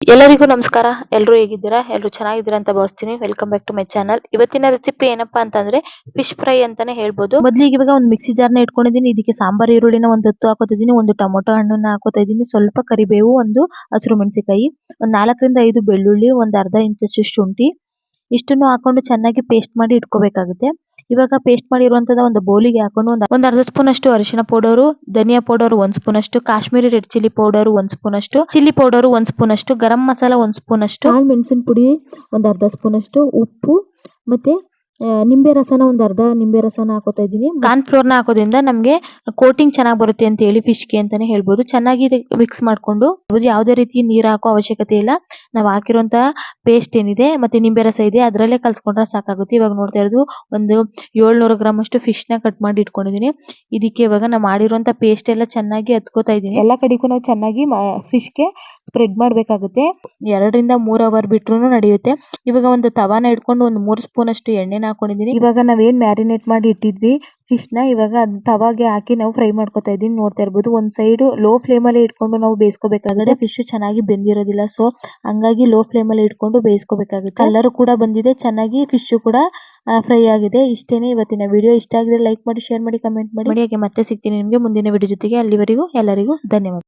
ಎಲ್ಲರಿಗೂ ನಮಸ್ಕಾರ. ಎಲ್ಲರೂ ಹೇಗಿದ್ದೀರಾ? ಎಲ್ಲರೂ ಚೆನ್ನಾಗಿದ್ದೀರಾ ಅಂತ ಭಾವಿಸ್ತೀನಿ. Welcome back to my channel ಇವತ್ತಿನ ರೆಸಿಪಿ ಏನಪ್ಪಾ ಅಂತಂದ್ರೆ ಫಿಶ್ ಫ್ರೈ ಅಂತಾನೆ ಹೇಳ್ಬೋದು. ಮೊದ್ಲಿಗೆ ಇವಾಗ ಒಂದು ಮಿಕ್ಸಿ ಜಾರ್ನ ಇಟ್ಕೊಂಡಿದ್ದೀನಿ. ಇದಕ್ಕೆ ಸಾಂಬಾರ್, ಈರುಳ್ಳಿನ ಒಂದು ಹತ್ತು ಹಾಕೋತಿದ್ದೀನಿ. ಒಂದು ಟೊಮೊಟೊ ಹಣ್ಣನ್ನ ಹಾಕೋತಾ ಇದ್ದೀನಿ ಸ್ವಲ್ಪ ಕರಿಬೇವು, ಒಂದು ಹಸಿರು ಮೆಣಸಿನಕಾಯಿ, ಒಂದು ನಾಲ್ಕರಿಂದ ಐದು ಬೆಳ್ಳುಳ್ಳಿ, ಒಂದು ಅರ್ಧ ಇಂಚಷ್ಟು ಶುಂಠಿ. ಇಷ್ಟನ್ನು ಹಾಕೊಂಡು ಚೆನ್ನಾಗಿ ಪೇಸ್ಟ್ ಮಾಡಿ ಇಟ್ಕೋಬೇಕಾಗುತ್ತೆ. ಇವಾಗ ಪೇಸ್ಟ್ ಮಾಡಿರುವಂತದ ಒಂದು ಬೌಲಿಗೆ ಹಾಕೊಂಡು ಒಂದು ಒಂದು ಅರ್ಧ ಸ್ಪೂನ್ ಅಷ್ಟು ಅರಿಶಿನ ಪೌಡರ್ ಧನಿಯಾ ಪೌಡರ್ ಒಂದ್ ಸ್ಪೂನ್ ಅಷ್ಟು ಕಾಶ್ಮೀರಿ ರೆಡ್ ಚಿಲ್ಲಿ ಪೌಡರ್ ಒಂದ್ ಸ್ಪೂನ್ ಅಷ್ಟು ಚಿಲ್ಲಿ ಪೌಡರ್ ಒಂದ್ ಸ್ಪೂನ್ ಅಷ್ಟು ಗರಂ ಮಸಾಲ ಒಂದ್ ಸ್ಪೂನ್ ಅಷ್ಟು. ಕಾಳು ಮೆಣಸಿನ ಪುಡಿ ಒಂದ್ ಅರ್ಧ ಸ್ಪೂನ್ ಅಷ್ಟು ಉಪ್ಪು ಮತ್ತೆ ನಿಂಬೆ ರಸನ ಒಂದ್ ಅರ್ಧ ನಿಂಬೆ ರಸನ ಹಾಕೋತಾ ಇದೀನಿ ಕಾರ್ನ್ ಫ್ಲೋರ್ನ ಹಾಕೋದ್ರಿಂದ ನಮ್ಗೆ ಕೋಟಿಂಗ್ ಚೆನ್ನಾಗಿ ಬರುತ್ತೆ ಅಂತ ಹೇಳಿ ಫಿಶ್ಗೆ ಅಂತಾನೆ ಹೇಳ್ಬೋದು. ಚೆನ್ನಾಗಿ ಮಿಕ್ಸ್ ಮಾಡ್ಕೊಂಡು ಯಾವುದೇ ರೀತಿ ನೀರ್ ಹಾಕೋ ಅವಶ್ಯಕತೆ ಇಲ್ಲ. ನಾವು ಹಾಕಿರುವಂತಹ ಪೇಸ್ಟ್ ಏನಿದೆ ಮತ್ತೆ ನಿಂಬೆ ರಸ ಇದೆ ಅದರಲ್ಲೇ ಕಲ್ಸ್ಕೊಂಡ್ರೆ ಸಾಕಾಗುತ್ತೆ. ಇವಾಗ ನೋಡ್ತಾ ಇರೋದು ಒಂದು ಏಳ್ನೂರು ಗ್ರಾಂ ಅಷ್ಟು ಫಿಶ್ನ ಕಟ್ ಮಾಡಿ ಇಟ್ಕೊಂಡಿದ್ದೀನಿ ಇದಕ್ಕೆ ಇವಾಗ ನಾವು ಮಾಡಿರುವಂತಹ ಪೇಸ್ಟ್ ಎಲ್ಲ ಚೆನ್ನಾಗಿ ಹತ್ಕೋತಾ ಇದೀನಿ. ಎಲ್ಲ ಕಡೆಗೂ ನಾವು ಚೆನ್ನಾಗಿ ಫಿಶ್ಗೆ ಸ್ಪ್ರೆಡ್ ಮಾಡ್ಬೇಕಾಗುತ್ತೆ. ಎರಡರಿಂದ ಮೂರ್ ಅವರ್ ಬಿಟ್ರು ನಡೆಯುತ್ತೆ. ಇವಾಗ ಒಂದು ತವಾನ ಇಟ್ಕೊಂಡು ಒಂದು ಮೂರು ಸ್ಪೂನ್ ಅಷ್ಟು ಎಣ್ಣೆನ ಹಾಕೊಂಡಿದೀನಿ. ಇವಾಗ ನಾವೇನ್ ಮ್ಯಾರಿನೇಟ್ ಮಾಡಿ ಇಟ್ಟಿದ್ವಿ? ಫಿಶ್ನ ಇವಾಗ ತವಾಗೆ ಹಾಕಿ ನಾವು ಫ್ರೈ ಮಾಡ್ಕೊತಾ ಇದೀನಿ ನೋಡ್ತಾ ಇರ್ಬೋದು ಒಂದ್ ಸೈಡ್ ಲೋ ಫ್ಲೇಮ್ ಅಲ್ಲಿ ಇಟ್ಕೊಂಡು ನಾವು ಬೇಯಿಸ್ಕೋಬೇಕಾಗುತ್ತೆ. ಫಿಶ್ ಚೆನ್ನಾಗಿ ಬೆಂದಿರೋದಿಲ್ಲ ಸೊ ಹಂಗಾಗಿ ಲೋ ಫ್ಲೇಮ್ ಅಲ್ಲಿ ಇಟ್ಕೊಂಡು ಬೇಯಿಸ್ಕೋಬೇಕಾಗುತ್ತೆ. ಕಲರ್ ಕೂಡ ಬಂದಿದೆ ಚೆನ್ನಾಗಿ ಫಿಶ್ ಕೂಡ ಫ್ರೈ ಆಗಿದೆ. ಇಷ್ಟೇನೆ ಇವತ್ತಿನ ವಿಡಿಯೋ ಇಷ್ಟ ಆಗಿದ್ರೆ ಲೈಕ್ ಮಾಡಿ ಶೇರ್ ಮಾಡಿ ಕಮೆಂಟ್ ಮಾಡಿ. ಮಾಡಿ ಹಾಗೆ ಮತ್ತೆ ಸಿಗ್ತೀನಿ ನಿಮಗೆ ಮುಂದಿನ ವಿಡಿಯೋ ಜೊತೆಗೆ. ಅಲ್ಲಿವರೆಗೂ ಎಲ್ಲರಿಗೂ ಧನ್ಯವಾದ.